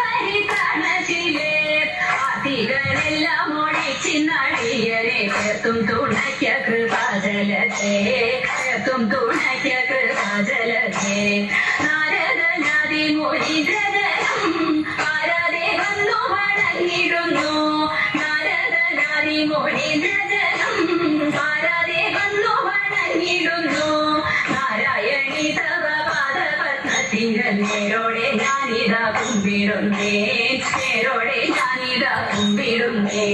പരിത്രാണശീലേ ആദികളെല്ലാം ഒഴിച്ചിന്നടിയനെ ചേർത്തും തുണയ്ക്ക കൃപാജലത്തെ ചേർത്തും തുണയ്ക്ക കൃപാജലത്തെ നാരദനാദി മുനിജനം പാരാതെ ആരാധേ വന്നു വണങ്ങിടുന്നു. നേരോടെ ഞാനിതാ കുമ്പിടുന്നേ നേരോടെ ഞാനിതാ കുമ്പിടുന്നേ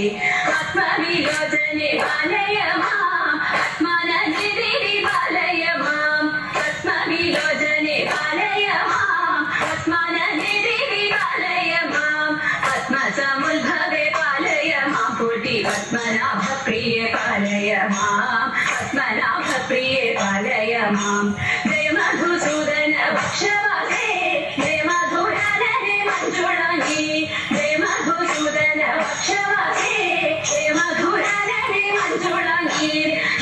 ആത്മവിലോചനെ പാലയമാം ആത്മാനന്ദിരി പാലയമാം ആത്മവിലോചനെ പാലയമാം ആത്മാനന്ദിരി പാലയമാം പത്മസമുദ്ഭവേ പാലയമാം पद्मनाभ प्रिय पालय पद्मनाभ प्रिय पालय जय मधुसूदन वक्षवासे, जय मधुरानने मञ्जुळनि जय मधुसूदन वक्षवासे, जय मधुरानने मञ्जुळनि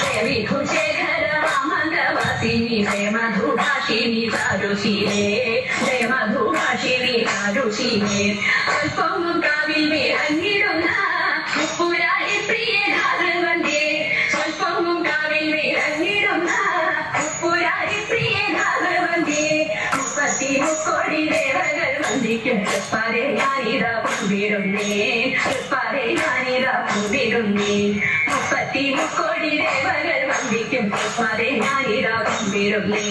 जय विघुशेखर वामन्दवासिनि जय मधुभाषिनि सारुषि जय मधुभाषिनि सारुषि अल्पमुकाविल मे अन्निडुना മുപ്പത്തി മുക്കോടി ദേവകൾ വന്ദിക്കും. ഞാനിതാ കുമ്പിടുന്നേ